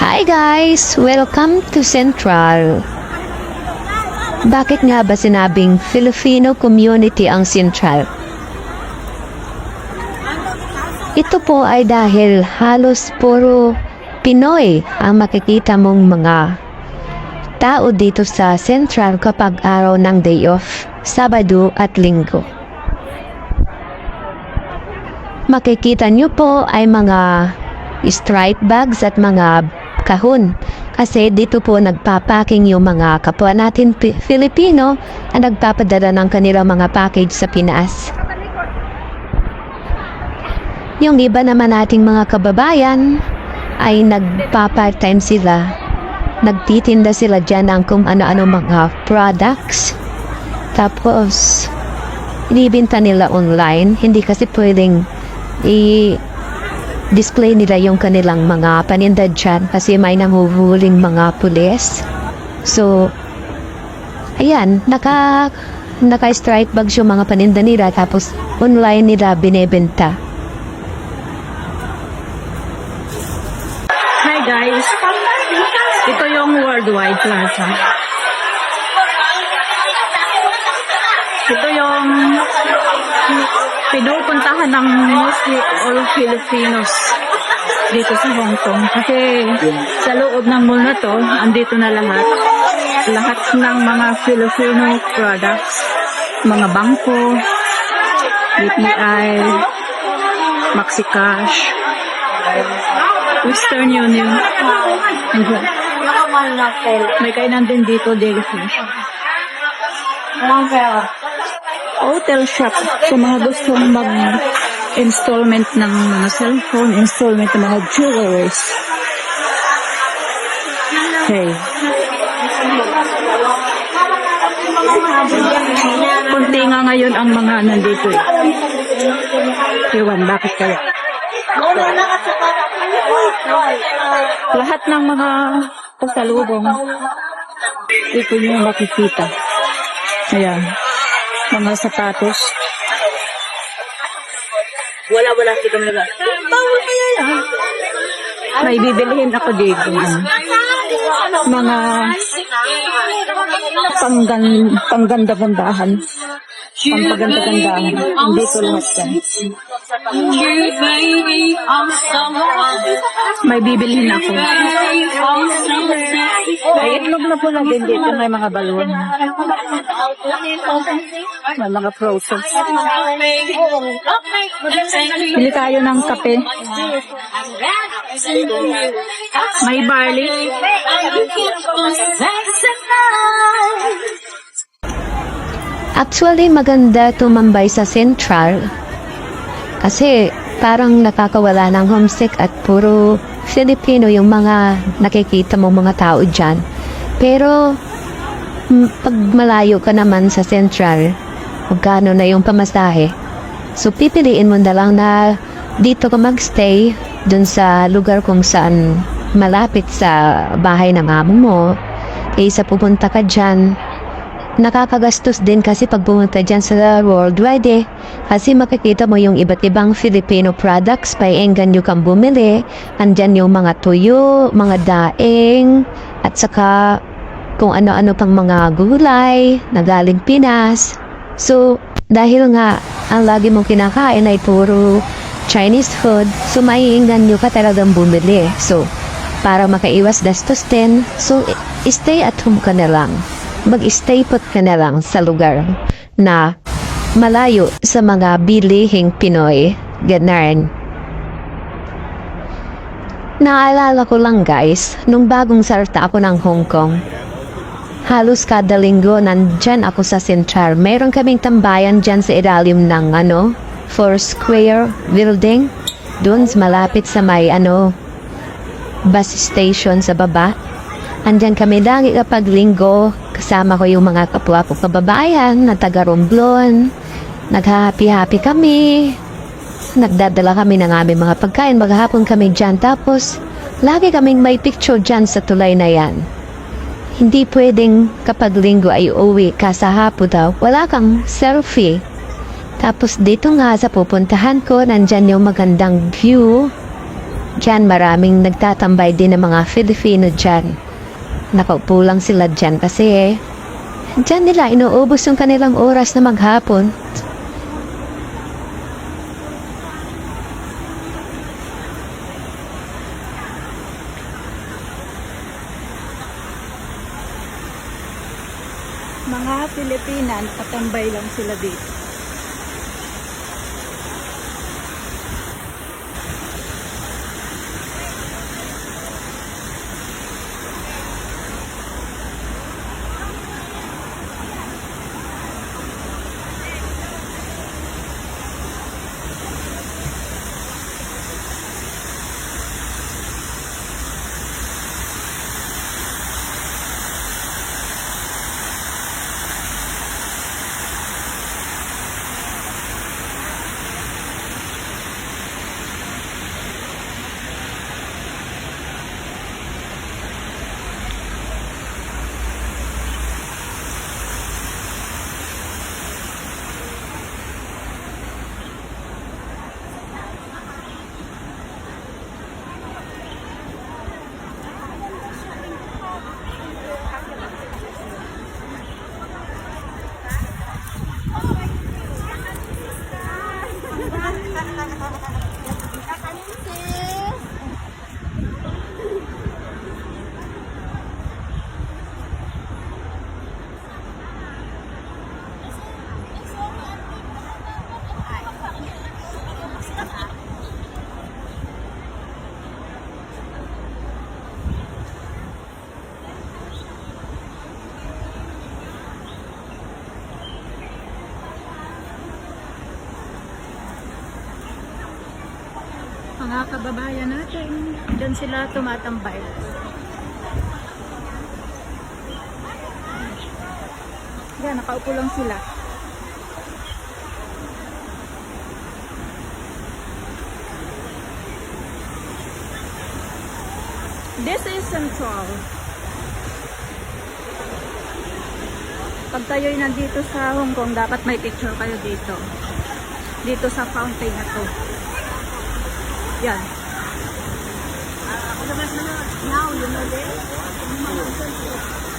Hi guys! Welcome to Central. Bakit nga ba sinabing Filipino community ang Central? Ito po ay dahil halos puro Pinoy ang makikita mong mga tao dito sa Central kapag araw ng day off, Sabado at Linggo. Makikita nyo po ay mga striped bags at mga kahon. Kasi dito po nagpapaking yung mga kapwa natin Pi- Filipino na nagpapadala ng kanilang mga package sa Pinas. Yung iba naman nating mga kababayan ay nagpa-part-time sila. Nagtitinda sila dyan ng kung ano-ano mga products. Tapos, inibinta nila online. Hindi kasi pwedeng i- display nila yung kanilang mga paninda dyan kasi may nanguhuling mga pulis. So, ayan, naka, naka-strike bags yung mga paninda nila tapos online nila binebenta. Hi guys! Ito yung Worldwide Plaza. Ito yung pinupuntahan ng mostly all Filipinos dito sa Hong Kong. Kasi sa loob ng mall na to, andito na lahat. Lahat ng mga Filipino products. Mga bangko, BPI, Maxicash, Western Union. May kainan din dito, Jellyfish. Hotel shop. Sa mga gustong mag-installment ng mga cellphone, installment ng mga jewelries. Okay. Kunti nga ngayon ang mga nandito. eh. Ewan, bakit kaya? Lahat ng mga pasalubong, ito yung makikita. Ayan. Mga sapatos. Wala, wala. Ito na Bawal kaya yan. May bibilihin ako dito. ano, Mga panggan, pangganda-gandahan. Pampaganda-gandahan. Dito lahat yan. May bibilhin ako. Ay, itlog na po na din dito. May mga balon. May mga frozen. Pili tayo ng kape. May barley. Actually, maganda tumambay sa Central kasi parang nakakawala ng homesick at puro Filipino yung mga nakikita mo mga tao dyan. Pero, pag malayo ka naman sa Central, magkano na yung pamasahe. So, pipiliin mo na lang na dito ka magstay dun sa lugar kung saan malapit sa bahay ng amo mo. Kaysa pupunta ka dyan, nakakagastos din kasi pag pumunta dyan sa worldwide eh. Kasi makikita mo yung iba't ibang Filipino products, paenggan nyo kang bumili. Andyan yung mga tuyo, mga daing, at saka kung ano-ano pang mga gulay na galing Pinas. So, dahil nga ang lagi mong kinakain ay puro Chinese food, so maiinggan nyo ka talagang bumili. So, para makaiwas gastos din, so stay at home ka na lang mag-stay put ka na lang sa lugar na malayo sa mga bilihing Pinoy. Ganun. Naalala ko lang guys, nung bagong sarta ako ng Hong Kong, halos kada linggo nandyan ako sa Central. Meron kaming tambayan dyan sa ilalim ng ano, Four Square Building. Doon malapit sa may ano, bus station sa baba. Andyan kami lagi kapag linggo. Kasama ko yung mga kapwa ko kababayan na taga Romblon. Naghahappy-happy kami. Nagdadala kami ng aming mga pagkain. Maghapon kami dyan. Tapos, lagi kaming may picture dyan sa tulay na yan. Hindi pwedeng kapag linggo ay uwi ka sa hapon daw. Wala kang selfie. Tapos dito nga sa pupuntahan ko, nandyan yung magandang view Diyan maraming nagtatambay din ng mga Filipino dyan. Nakaupo lang sila dyan kasi dyan nila inuubos yung kanilang oras na maghapon. Mga Pilipinan, patambay lang sila dito. Mga kababayan natin, dyan sila tumatambay. Yan, nakaupo lang sila. This is Central. Pag kayo'y nandito sa Hong Kong, dapat may picture kayo dito. Dito sa fountain na to. Yan. Ah, ako naman sa Now, you know this?